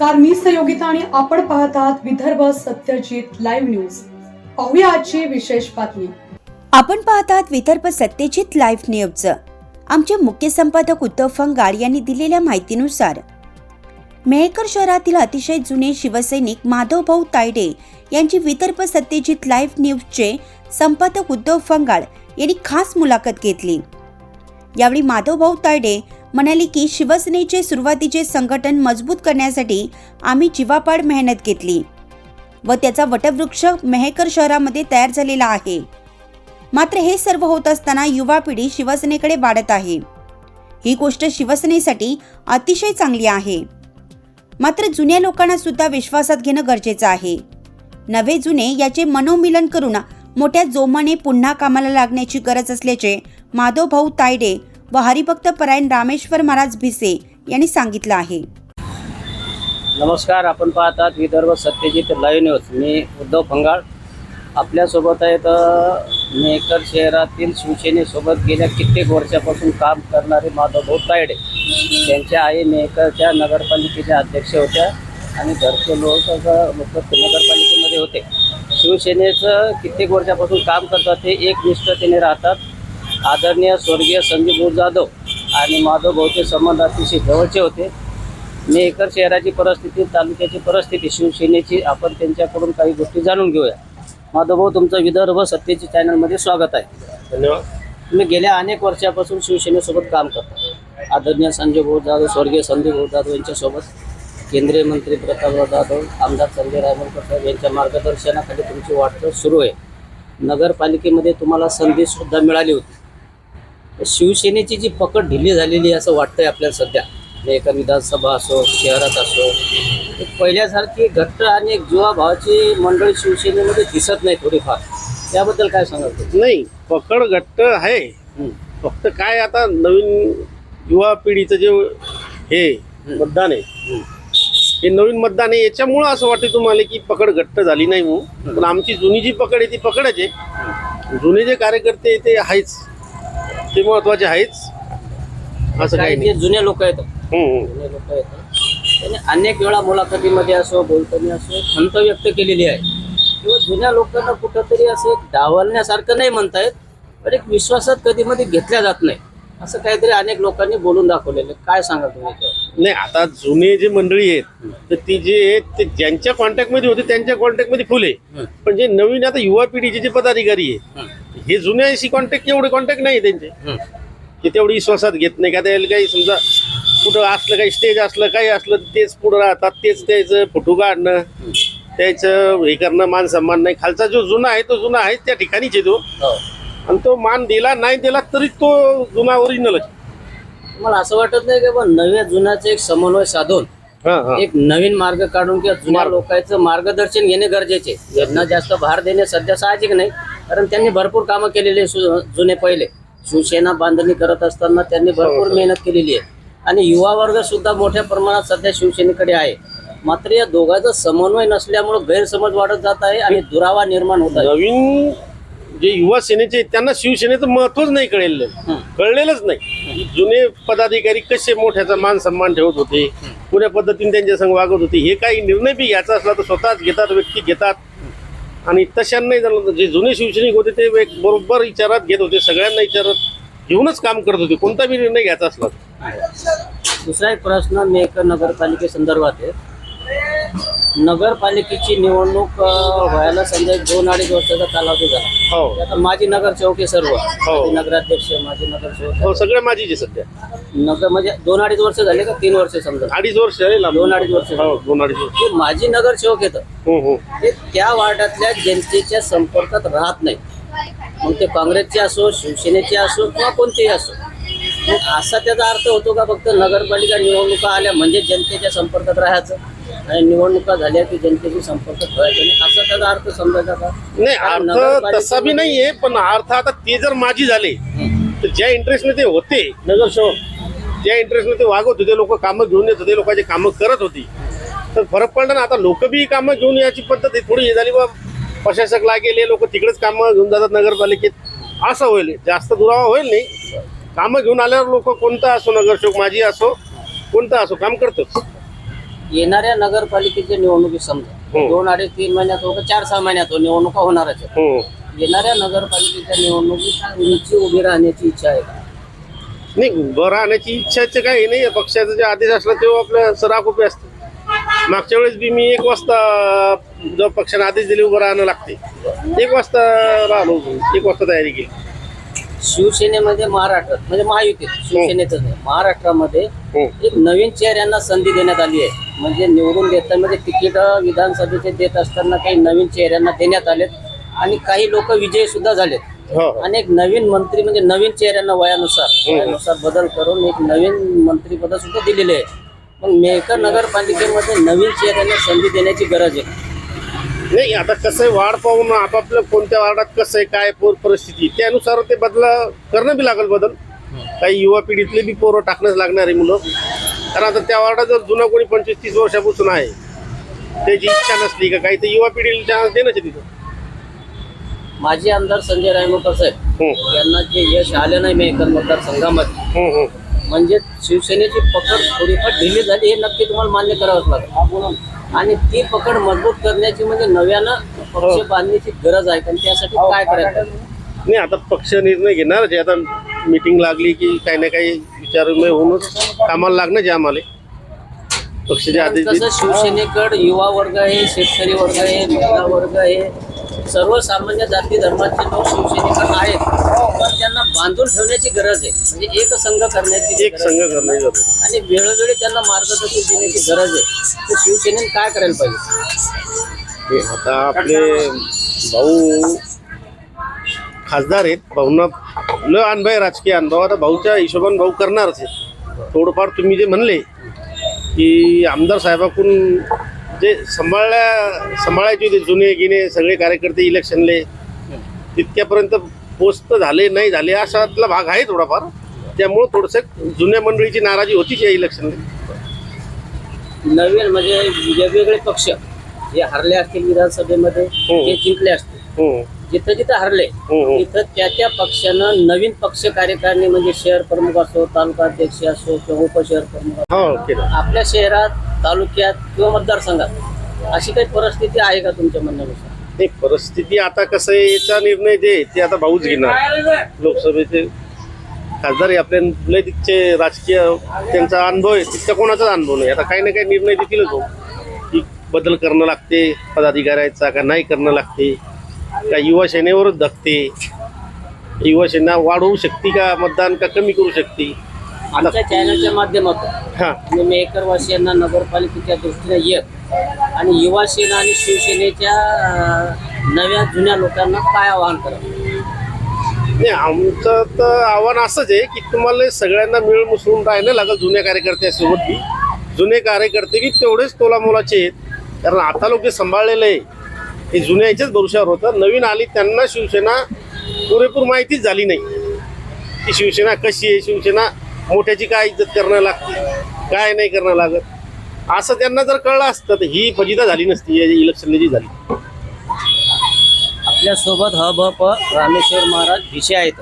नमस्कार मी सहयोगिता आणि आपण पाहत आहात विदर्भ सत्यजित लाईव्ह न्यूज पाहूया आजची विशेष बातमी. आपण पाहत आहात विदर्भ सत्यजित लाईव्ह न्यूज आमचे मुख्य संपादक उद्धव फंगाड यांनी दिलेल्या माहितीनुसार मेहकर शहरातील अतिशय जुने शिवसैनिक माधवभाऊ तायडे यांची विदर्भ सत्यजित लाईव्ह न्यूजचे संपादक उद्धव फंगाड यांनी खास मुलाखत घेतली. यावेळी माधवभाऊ तायडे म्हणाले की शिवसेनेचे सुरुवातीचे संघटन मजबूत करण्यासाठी आम्ही जीवापाड मेहनत घेतली व त्याचा वटवृक्ष मेहकर शहरामध्ये तयार झालेला आहे. मात्र हे सर्व होत असताना युवा पिढी शिवसेनेकडे वाढत आहे. ही गोष्ट शिवसेनेसाठी अतिशय चांगली आहे. मात्र जुन्या लोकांना सुद्धा विश्वासात घेणं गरजेचं आहे. नवे जुने याचे मनोमिलन करून मोठ्या जोमाने पुन्हा कामाला लागण्याची गरज असल्याचे माधवभाऊ तायडे व हरिभक्त परायण रामेश्वर महाराज भिसे यांनी सांगितलं आहे. नमस्कार आपण पाहतात विदर्भ सत्यजित लाईव्ह न्यूज. मी उद्धव फंगाळ. आपल्यासोबत आहेत तर मेकर शहरातील शिवसेनेसोबत गेल्या कित्येक वर्षापासून काम करणारे माधवभाऊ तायडे त्यांच्या आई मेकरच्या नगरपालिकेच्या अध्यक्ष होत्या आणि घरचे लोक लोक नगरपालिकेमध्ये होते. शिवसेनेचं कित्येक वर्षापासून काम करतात ते एकनिष्ठतेने राहतात. आदरणीय स्वर्गीय संजय भाऊ जाधव आणि माधवभाऊचे संबंध अतिशय जवळचे होते. मेहकर शहराची परिस्थिती तालुक्याची परिस्थिती शिवसेनेची आपण त्यांच्याकडून काही गोष्टी जाणून घेऊया. माधवभाऊ तुमचं विदर्भ सत्तेची चॅनलमध्ये स्वागत आहे. धन्यवाद. तुम्ही गेल्या अनेक वर्षापासून शिवसेनेसोबत काम करता. आदरणीय संजय भाऊ जाधव स्वर्गीय संजय भाऊ जाधव यांच्यासोबत केंद्रीय मंत्री प्रतापराव जाधव आमदार संजय रायमलकर साहेब यांच्या मार्गदर्शनाखाली तुमची वाटचाल सुरू आहे. नगरपालिकेमध्ये तुम्हाला संधीसुद्धा मिळाली होती. शिवसेनेची जी पकड ढिली झालेली आहे असं वाटतंय आपल्याला सध्या. एका विधानसभा असो शहरात असो पहिल्यासारखी घट्ट आणि एक जीवाभावाची मंडळी शिवसेनेमध्ये दिसत नाही थोडीफार. त्याबद्दल काय तुम्ही? नाही पकड घट्ट आहे. फक्त काय आता नवीन युवा पिढीचं जे हे मतदान आहे हं. नवीन मतदान आहे याच्यामुळं असं वाटतं तुम्हाला की पकड घट्ट झाली नाही म्हणून. पण आमची जुनी जी पकड आहे ती पकडच आहे. जुने जे कार्यकर्ते ते आहेच. ते महत्त्वाचे आहेच असं काही काही नाही जे जुने लोक आहेत. जुने लोक आहेत त्यांनी अनेक वेळा मुलाखतीमध्ये असो बोलताना असो खंत व्यक्त केलेली आहे किंवा जुन्या लोकांना कुठंतरी असं एक डावलण्यासारखं नाही म्हणतायत पण एक विश्वासात कधी मध्ये घेतल्या जात नाही असं काहीतरी अनेक लोकांनी बोलून दाखवलेलं आहे. काय सांगा तुम्ही याच्यावर? नाही आता जुने जे मंडळी आहेत तर ती जे आहेत ते ज्यांच्या कॉन्टॅक्टमध्ये होते त्यांच्या कॉन्टॅक्टमध्ये फुल. पण जे नवीन आता युवा पिढीचे जे पदाधिकारी आहे. हे जुन्याशी कॉन्टॅक्ट एवढे कॉन्टॅक्ट नाही त्यांचे. ते तेवढी विश्वासात घेत नाही. का त्याला काही समजा कुठं असलं काही स्टेज असलं काही असलं तेच पुढं राहतात. तेच त्याचं फोटो काढणं त्याचं हे करणं मान सन्मान नाही. खालचा जो जुना आहे तो जुना आहे त्या ठिकाणीच आहे तो. हो. आणि तो मान दिला नाही दिला तरी तो जुना ओरिजिनलच तुम्हाला असं वाटत नाही की नव्या जुन्याचं एक समन्वय साधून एक नवीन मार्ग काढून किंवा जुन्या. लोकांचं मार्गदर्शन घेणे गरजेचे यांना जास्त भार देणे सध्या साहजिक नाही. कारण त्यांनी भरपूर कामं केलेली आहे जुने पहिले. शिवसेना बांधणी करत असताना त्यांनी भरपूर हो. मेहनत केलेली आहे. आणि युवा वर्ग सुद्धा मोठ्या प्रमाणात सध्या शिवसेनेकडे आहे. मात्र या दोघांचा समन्वय नसल्यामुळे गैरसमज वाढत जात आहे आणि दुरावा निर्माण होत आहे. नवीन जे युवा सेनेचे त्यांना शिवसेनेचं महत्वच नाही कळलेलं. हं. कळलेलंच नाही. जुने पदाधिकारी कसे मोठ्याचा मान सन्मान ठेवत होते पुऱ्या पद्धतीने त्यांच्या संग वागत होते हे काही निर्णय बी घ्यायचा असला तर स्वतःच घेतात व्यक्ती घेतात. आणि तशाने नाही झालं जे जुने शिवसैनिक होते ते एक बरोबर विचारात घेत होते सगळ्यांना विचारात घेऊनच काम करत होते. कोणता बी निर्णय घ्यायचा असला दुसरा एक प्रश्न मेकर नगरपालिकेसंदर्भात आहे. नगरपालिकेची निवडणूक अं, व्हायला समजा एक दोन अडीच वर्षाचा कालावधी झाला. हो. आता माजी नगरसेवक आहे सर्व. हो. माजी नगराध्यक्ष माजी नगरसेवक हो सगळ्या माझीच आहे सध्या. नगर म्हणजे दोन अडीच वर्ष झाले का तीन वर्ष समजा? अडीच वर्ष आहे लांब. दोन अडीच वर्ष हो दोन अडीच वर्ष. ते माजी नगरसेवक येतं. हो हो. ते त्या वार्डातल्या जनतेच्या संपर्कात राहत नाही. मग ते काँग्रेसचे असो शिवसेनेचे असो किंवा कोणतेही असो. मग असा त्याचा अर्थ होतो का फक्त नगरपालिका निवडणुका आल्या म्हणजे जनतेच्या संपर्कात राहायचं? आणि निवडणुका झाल्या की जनतेशी संपर्कात ठेवायचं नाही. असा त्याचा अर्थ समजायचा का? नाही अर्थ तसा बी नाहीये पण अर्थ आता ते जर माझी झाले. तर ज्या इंटरेस्टने ते होते नगरसेवक ज्या इंटरेस्टने ते वागत होते लोक कामं घेऊन येत होते लोकांची कामं करत होती तर फरक पडला ना. आता लोक बी कामं घेऊन याची पद्धत थोडी हे झाली बा. प्रशासक लागेल लोक तिकडेच कामं घेऊन जातात नगरपालिकेत. असं होईल जास्त दुरावा होईल नाही. कामं घेऊन आल्यावर लोक कोणता असो नगरसेवक माझी असो कोणता असो काम करतोच. येणाऱ्या नगरपालिकेच्या निवडणुकीत समजा हो. दोन अडीच तीन महिन्यात हो चार सहा महिन्यात हो निवडणुका होणारच आहेत. हो येणाऱ्या नगरपालिकेच्या निवडणुकीत तुमची उभी राहण्याची इच्छा आहे नाही उभं राहण्याची इच्छाचं काही नाही. पक्षाचा जे आदेश असला तेव्हा आपलं सराव उभे असते. मागच्या वेळेस बी मी एक वाजता जेव्हा पक्षाने आदेश दिले उभं राहणं लागते. एक वाजता राहिलो एक वाजता तयारी केली. शिवसेनेमध्ये महाराष्ट्रात म्हणजे महायुतीत शिवसेनेतच नाही महाराष्ट्रामध्ये हो. एक नवीन चेहऱ्यांना संधी देण्यात आली आहे. म्हणजे निवडून देताना म्हणजे तिकीट विधानसभेचे देत असताना काही नवीन चेहऱ्यांना देण्यात आलेत आणि काही लोक विजयी सुद्धा झालेत. हो. अनेक नवीन मंत्री म्हणजे नवीन चेहऱ्यांना वयानुसार वयानुसार बदल करून एक नवीन मंत्रीपद सुद्धा दिलेले आहे. मग मेहकर नगरपालिकेमध्ये नवीन चेहऱ्यांना संधी देण्याची गरज आहे. नाही आता कसं आहे वाढ पाहून आपापल्या कोणत्या वार्डात कसं आहे काय पोर परिस्थिती त्यानुसार ते बदला करणं बी लागेल बदल. काही युवा पिढीतले बी पोरं टाकणंच लागणार आहे मुलं. कारण आता त्या वार्डात जर जुना कोणी पंचवीस तीस वर्षापासून आहे त्याची इच्छा नसली का? काही तर युवा पिढीला चान्स आहे. तिथं माजी आमदार संजय रायमुकर साहेब हम्म, यांना जे यश आलं नाही मेहकर मतदारसंघामध्ये हम्म, हम्म. म्हणजे शिवसेनेची पकड थोडीफार ढिली झाली हे नक्की तुम्हाला मान्य करावंच लागेल. आणि ती पकड मजबूत करण्याची म्हणजे नव्यानं पक्ष बांधण्याची गरज आहे. आणि त्यासाठी काय करायचं? नाही आता पक्ष निर्णय घेणारच आहे. आता मीटिंग लागली की काही ना काही विचारविनिमय होऊनच कामाला लागणं जे आम्हाला. पक्षाचे आदेश कसं देत- शिवसेनेकडे युवा वर्ग आहे शेतकरी वर्ग आहे महिला वर्ग आहे सर्वसामान्य जाती धर्माचे लोक शिवसेनेकडे आहेत. पण त्यांना बांधून ठेवण्याची गरज आहे. म्हणजे एक संघ करण्याची एक गरज संघ आहे. करण्याची गरज. आणि वेळोवेळी त्यांना मार्गदर्शन देण्याची गरज आहे. तर शिवसेनेने काय करायला पाहिजे? हे आता आपले भाऊ खासदार आहेत. भाऊंना ल अनुभव आहे राजकीय अनुभव. आता भाऊच्या हिशोबाने भाऊ करणारच आहे थोडंफार तुम्ही जे म्हणले की आमदार साहेबाकडून जे सांभाळल्या सांभाळायचे होते जुने गिने सगळे कार्यकर्ते इलेक्शनले तितक्यापर्यंत पोस्ट झाले नाही झाले अशातला भाग आहे थोडाफार. त्यामुळं थोडंसं जुन्या मंडळीची नाराजी होतीच या इलेक्शनला. नवीन म्हणजे वेगवेगळे पक्ष जे हरले असतील विधानसभेमध्ये हो. ते जिंकले असतील. हो. जिथं जिथं हरले तिथं त्या त्या पक्षानं नवीन पक्ष कार्यकारिणी म्हणजे शहर प्रमुख असो तालुका अध्यक्ष असो किंवा उपशहर प्रमुख असो हो आपल्या शहरात तालुक्यात किंवा मतदारसंघात अशी काही परिस्थिती आहे का तुमच्या म्हणण्यानुसार? नाही परिस्थिती आता कसं आहे याचा निर्णय जे ते आता भाऊच घेणार. लोकसभेचे खासदार आपल्या लय तिथचे राजकीय त्यांचा अनुभव आहे तितका कोणाचाच अनुभव नाही. आता काही ना काही निर्णय देतीलच भाऊ की बदल करणं लागते पदाधिकाऱ्याचा का नाही करणं लागते. का युवा सेनेवरच धकते. युवा सेना वाढवू शकते का? मतदान का कमी करू शकते? आमच्या चॅनलच्या माध्यमातून हां. मी मेकरवासियांना नगरपालिकेच्या दृष्टीने एक आणि युवा सेना आणि शिवसेनेच्या अं, नव्या जुन्या लोकांना काय आवाहन करा नाही आमचं तर आव्हान असंच आहे की तुम्हाला सगळ्यांना मिळ मिसळून राहायला लागेल जुन्या कार्यकर्त्यासोबत बी. जुने कार्यकर्ते बी तेवढेच तोला मोलाचे आहेत. कारण आता लोक जे सांभाळलेलं आहे. हे जुन्या याच्याच भरोशावर होतं. नवीन आली त्यांना शिवसेना पुरेपूर माहितीच झाली नाही. की शिवसेना कशी आहे? शिवसेना मोठ्याची काय इज्जत करणं लागते? काय नाही करणं लागत? असं त्यांना जर कळलं असतं तर ही फजिता झाली नसती इलेक्शन जी झाली. आपल्यासोबत ह ब प रामेश्वर महाराज विषय आहेत.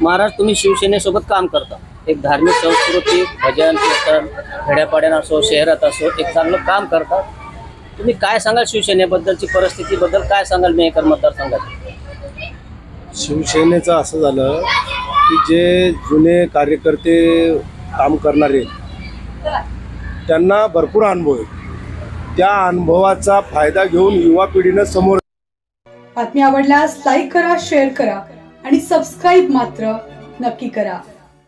महाराज तुम्ही शिवसेनेसोबत काम करता. एक धार्मिक संस्कृती भजन कीर्तन खेड्यापाड्यात असो शहरात असो एक चांगलं काम करता. तुम्ही काय सांगाल शिवसेनेबद्दलची परिस्थितीबद्दल? काय सांगाल मेहकर मतदारसंघात शिवसेनेचं असं झालं की जे जुने कार्यकर्ते काम करणारे त्यांना भरपूर अनुभव आहे. त्या अनुभवाचा फायदा घेऊन युवा पिढीनं समोर बातमी आवडल्यास लाईक करा शेअर करा आणि सबस्क्राईब मात्र नक्की करा.